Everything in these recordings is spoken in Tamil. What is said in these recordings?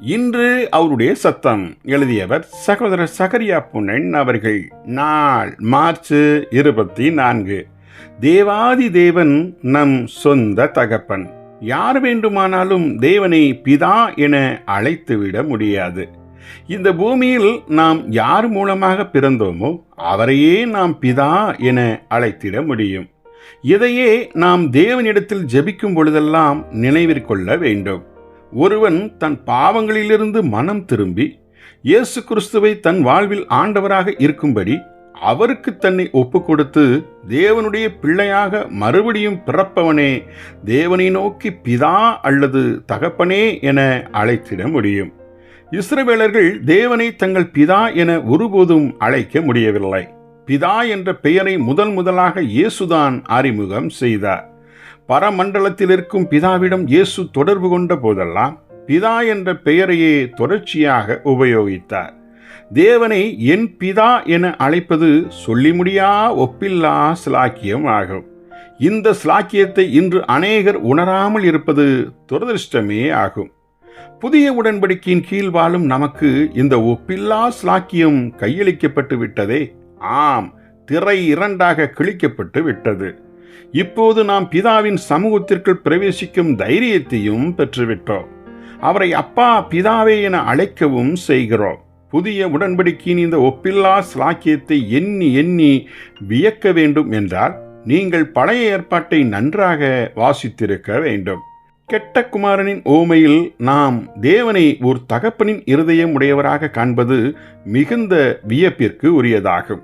இன்று அவருடைய சத்தம் எழுதியவர் சகோதரர் சகரியா புன்னன் அவர்கள். நாள் மார்ச் இருபத்தி நான்கு. தேவாதி தேவன் நம் சொந்த தகப்பன். யார் வேண்டுமானாலும் தேவனை பிதா என அழைத்துவிட முடியாது. இந்த பூமியில் நாம் யார் மூலமாக பிறந்தோமோ அவரையே நாம் பிதா என அழைத்திட முடியும். இதையே நாம் தேவனிடத்தில் ஜெபிக்கும் பொழுதெல்லாம் நினைவிற்கொள்ள வேண்டும். ஒருவன் தன் பாவங்களிலிருந்து மனம் திரும்பி இயேசு கிறிஸ்துவை தன் வாழ்வில் ஆண்டவராக இருக்கும்படி அவருக்கு தன்னை ஒப்பு கொடுத்து தேவனுடைய பிள்ளையாக மறுபடியும் பிறப்பவனே தேவனை நோக்கி பிதா அல்லது தகப்பனே என அழைத்திட முடியும். இஸ்ரவேலர்கள் தேவனை தங்கள் பிதா என ஒருபோதும் அழைக்க முடியவில்லை. பிதா என்ற பெயரை முதல் முதலாக இயேசுதான் அறிமுகம் செய்தார். பரமண்டலத்தில் இருக்கும் பிதாவிடம் இயேசு தொடர்பு கொண்ட போதெல்லாம் பிதா என்ற பெயரையே தொடர்ச்சியாக உபயோகித்தார். தேவனை என் பிதா என அழைப்பது சொல்லி முடியா ஒப்பில்லா சிலாக்கியம் ஆகும். இந்த சிலாக்கியத்தை இன்று அநேகர் உணராமல் இருப்பது துரதிருஷ்டமே ஆகும். புதிய உடன்படிக்கையின் கீழ் வாழும் நமக்கு இந்த ஒப்பில்லா சிலாக்கியம் கையளிக்கப்பட்டு விட்டதே. ஆம் திரை இரண்டாக கிழிக்கப்பட்டு விட்டது. இப்போது நாம் பிதாவின் சமூகத்திற்குள் பிரவேசிக்கும் தைரியத்தையும் பெற்றுவிட்டோம். அவரை அப்பா பிதாவே என அழைக்கவும் செய்கிறோம். புதிய உடன்படிக்கையின் இந்த ஒப்பில்லா ஸ்லாக்கியத்தை எண்ணி எண்ணி வியக்க வேண்டும் என்றால் நீங்கள் பழைய ஏற்பாட்டை நன்றாக வாசித்திருக்க வேண்டும். கெட்ட குமாரனின் ஓமையில் நாம் தேவனை ஒரு தகப்பனின் இருதயம் உடையவராக காண்பது மிகுந்த வியப்பிற்கு உரியதாகும்.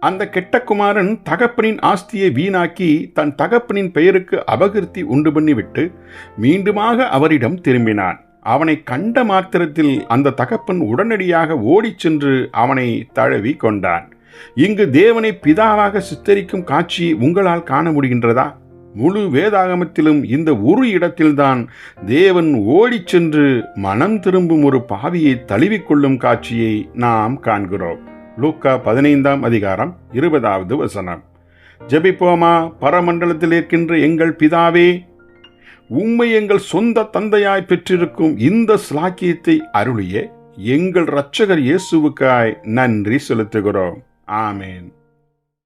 அந்த கெட்ட குமாரன் தகப்பனின் ஆஸ்தியை வீணாக்கி தன் தகப்பனின் பெயருக்கு அபகிருத்தி உண்டு பண்ணிவிட்டு மீண்டுமாக அவரிடம் திரும்பினான். அவனை கண்ட மாத்திரத்தில் அந்த தகப்பன் உடனடியாக ஓடிச் சென்று அவனை தழுவி கொண்டான். இங்கு தேவனை பிதாவாக சித்தரிக்கும் காட்சி உங்களால் காண முடிகின்றதா? முழு வேதாகமத்திலும் இந்த ஒரு இடத்தில்தான் தேவன் ஓடிச் சென்று மனம் திரும்பும் ஒரு பாவியை தழுவிக்கொள்ளும் காட்சியை நாம் காண்கிறோம். லூக்கா பதினைந்தாம் அதிகாரம் இருபதாவது வசனம். ஜெபிப்போமா பரமண்டலத்தில் இருக்கின்ற எங்கள் பிதாவே உம்மை எங்கள் சொந்த தந்தையாய் பெற்றிருக்கும் இந்த ஸ்லாக்கியத்தை அருளிய எங்கள் இரட்சகர் இயேசுவுக்காய் நன்றி செலுத்துகிறோம். ஆமேன்.